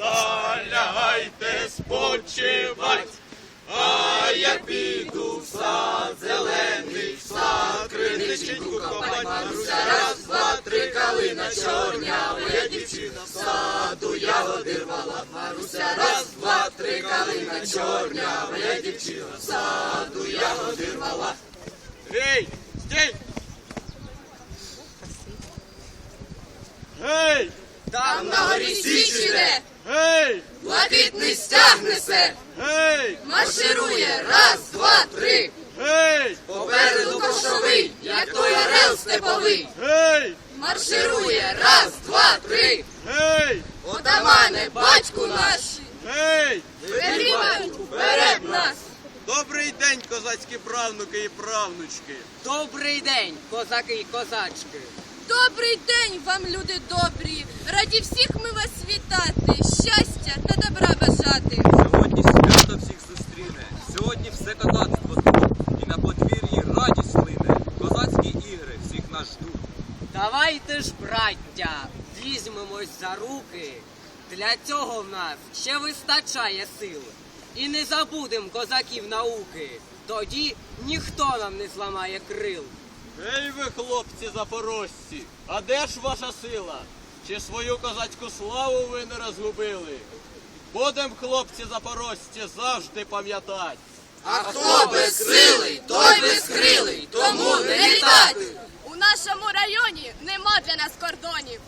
та лягайте спочивать. А я піду в сад зелений, в сад криниченьку копать. Маруся, раз, два, три, калина чорня, моя дівчина в саду ягоди рвала. Маруся, раз, два, три, калина чорня, моя дівчина в саду ягоди рвала. Гей, стій! Гей! Там на горі січ іде, Гей! блакитний стяг несе, Гей! марширує, раз, два, три. Гей! Попереду кошовий, як той орел степовий. Гей! Марширує, раз, два, три. Гей! Отамане, батьку наш, Гей! витримай вперед нас. Добрий день, козацькі правнуки і правнучки! Добрий день, козаки і козачки. Добрий день вам, люди добрі! Раді всіх ми вас вітати, щастя та добра бажати. Сьогодні свято всіх зустріне, сьогодні все козацтво тут, і на подвір'ї радість лине, козацькі ігри всіх нас ждуть. Давайте ж, браття, візьмемось за руки. Для цього в нас ще вистачає сил. І не забудем козаків науки. Тоді ніхто нам не зламає крил. Гей ви, хлопці запорожці! А де ж ваша сила? Чи свою козацьку славу ви не розгубили? Будем, хлопці запорожці, завжди пам'ятати. А хто безсилий, той безкрилий, тому не літать. У нашому районі нема для нас кордонів.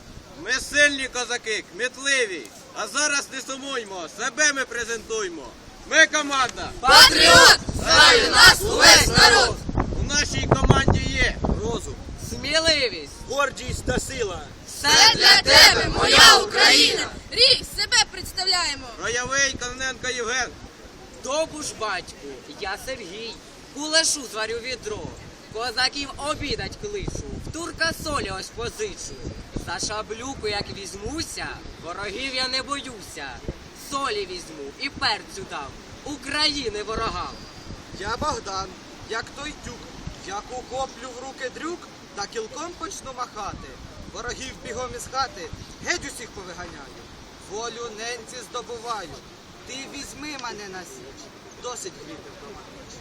Ми сильні козаки, кмітливі. А зараз не сумуймо, себе ми презентуймо. Ми команда. Патріот, знає нас увесь народ. У нашій команді є. Розум, Сміливість. гордість та сила. Це для тебе, моя Україна. Рік себе представляємо. Роявий Кононенко Євген. Добу ж, батьку, я Сергій. Кулешу зварю відро. Козаків обідать кличу. В турка солі ось позичу. За шаблюку, як візьмуся, ворогів я не боюся. Солі візьму і перцю дам. України ворогам. Я Богдан, як той тюк, як ухоплю в руки дрюк, та кілком почну махати. Ворогів бігом із хати, геть усіх повиганяю. Волю ненці здобуваю. Ти візьми мене на січ, досить гріти промахнеш.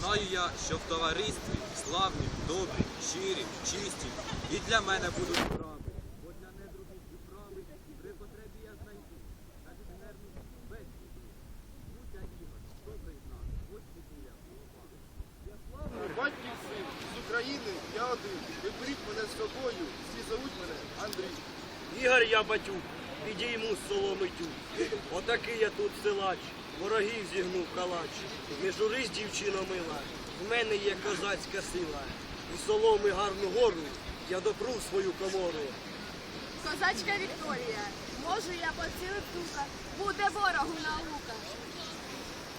Знаю я, що в товаристві славні, добрі, щирі, чисті, і для мене будуть справи. Бо для недругів і прави при потребі я знайду. Та від нервів без біди. Будья Ігор, добрий знак, ось піду я, голова. Батьків син з України я один. Ви беріть мене з собою, всі зовуть мене Андрій. Ігор я батюк, підійму з соломи. Отакий я тут силач, ворогів зігнув калач. Не журись, дівчино мила, в мене є козацька сила. І соломи гарну гору я допру свою комору. Козачка Вікторія, можу я поцілив тука, буде ворогу наука.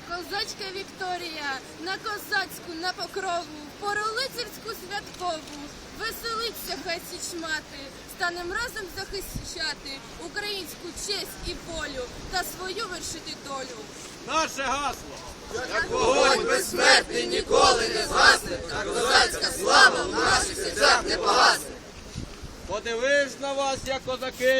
Козачка Вікторія, на козацьку, на покрову, пору лицарську святкову, веселиться хай січ мати, станем разом захищати українську честь і волю та свою вершити долю. Наше гасло. Як вогонь безсмертний ніколи не згасне, та козацька слава в наших серцях не погасне. Подивись на вас, як козаки.